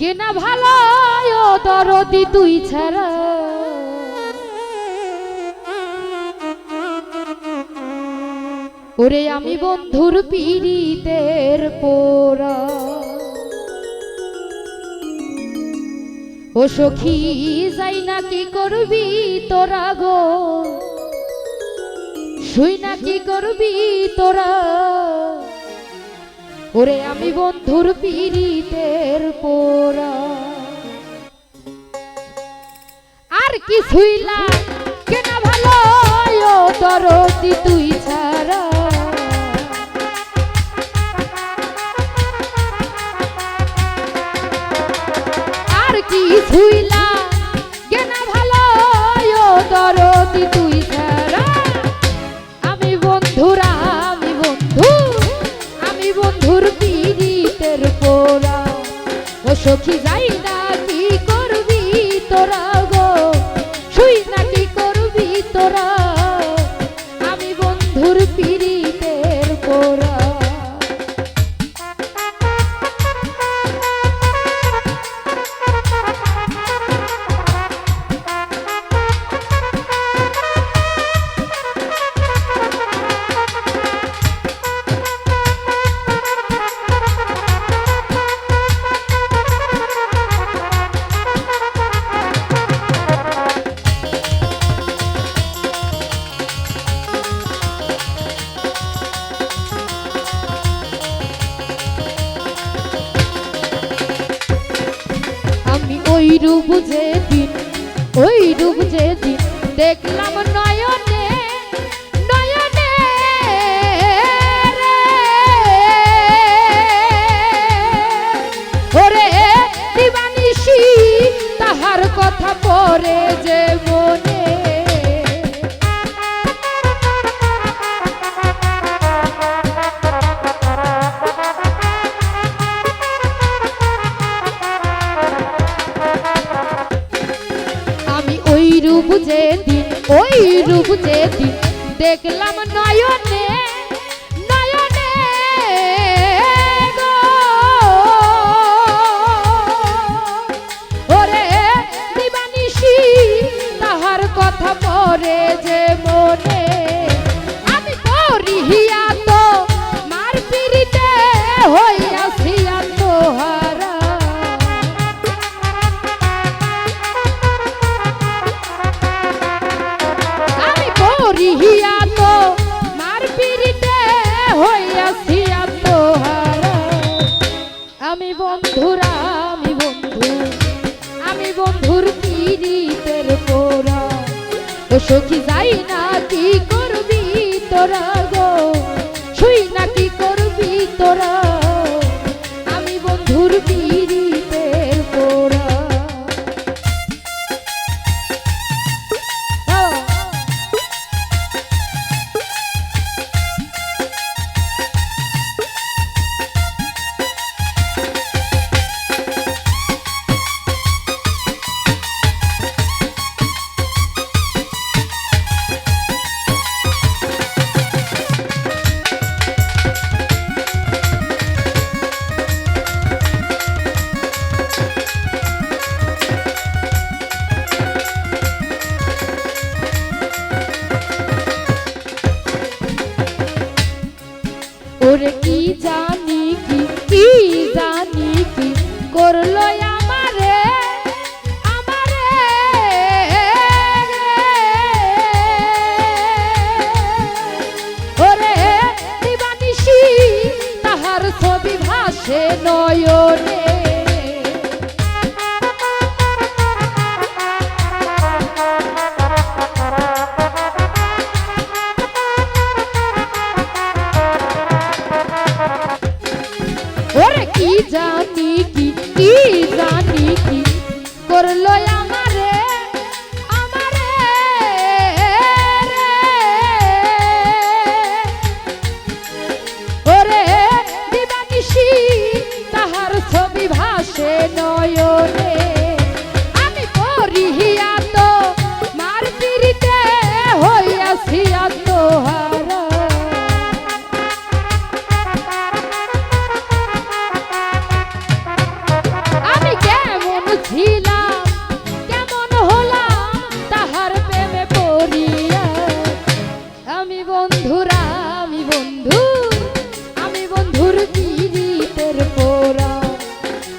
গেনা ভালো দরদি তুই ছাড়া। ওরে আমি বন্ধুর পীড়িতের পোরা ও সখী, যাই না কি করবি তোরা গো? শুই না কি করবি তোরা? ওরে আমি বন্ধুর পীড়িতের পোরা আর কি শুইলা কেনা ভালো দরদি তুই ছাড়া। আর কি শুইলা কেনা ভালো দরদি তুই সখী যাই ওই রূপ যে দিন ওই রূপ যে দিন দেখলাম নয়নে ওই রূপ যে দিন দেখলাম নয়নে বন্ধুর পিড়িতের পোরা ও সখী যাই না কি করবি তোরা? জানি কি কি জানি কি করল আমারে আমারে ওরে দিবানিসি তাহার ছবি ভাসে নয়নে। জানি কি কি জানি কি করল আমারে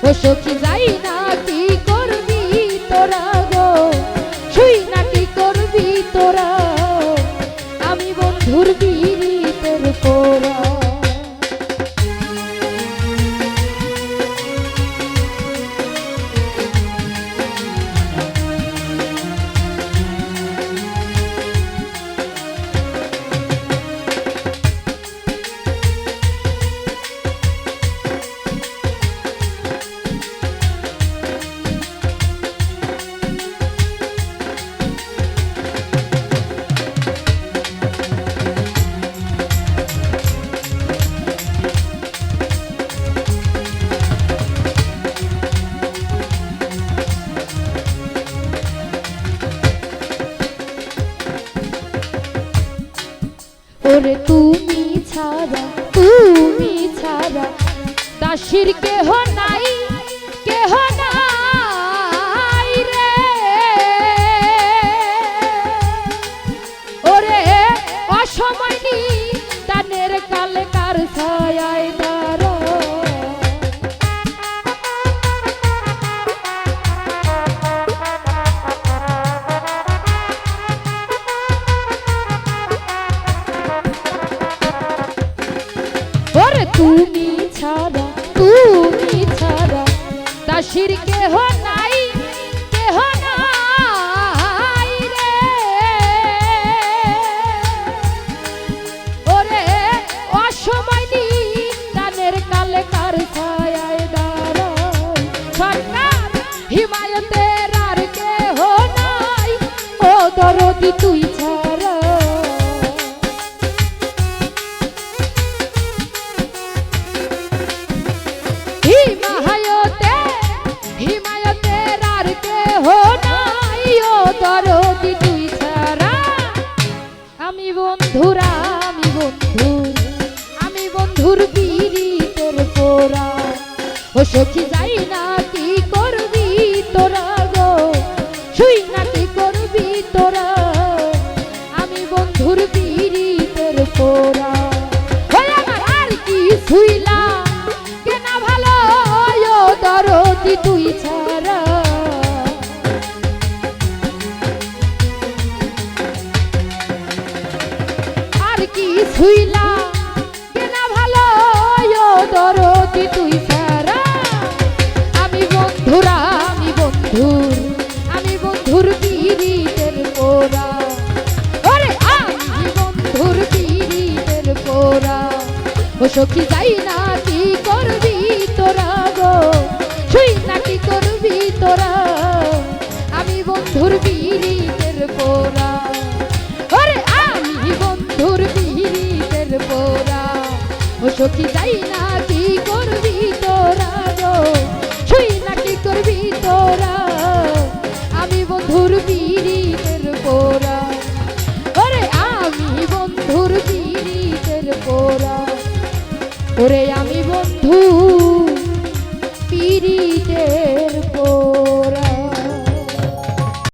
ও সখী যাই করে তুমি ছাড়া তুমি ছাড়া। দাসির কেহ নাই কেহ নাই রে। ওরে অসময় নি তানের কালে কার ছায় তুমি বন্ধুর তোর পোড়া। ও সখী যাই না কি করবি তোরা গো? শুই না কি করবি তোরা? আমি বন্ধুর বিরি তোর পোড়া। ও আমার আর কি শুইলা কেনা ভালো দরদি তুই ওরে আমি বন্ধু।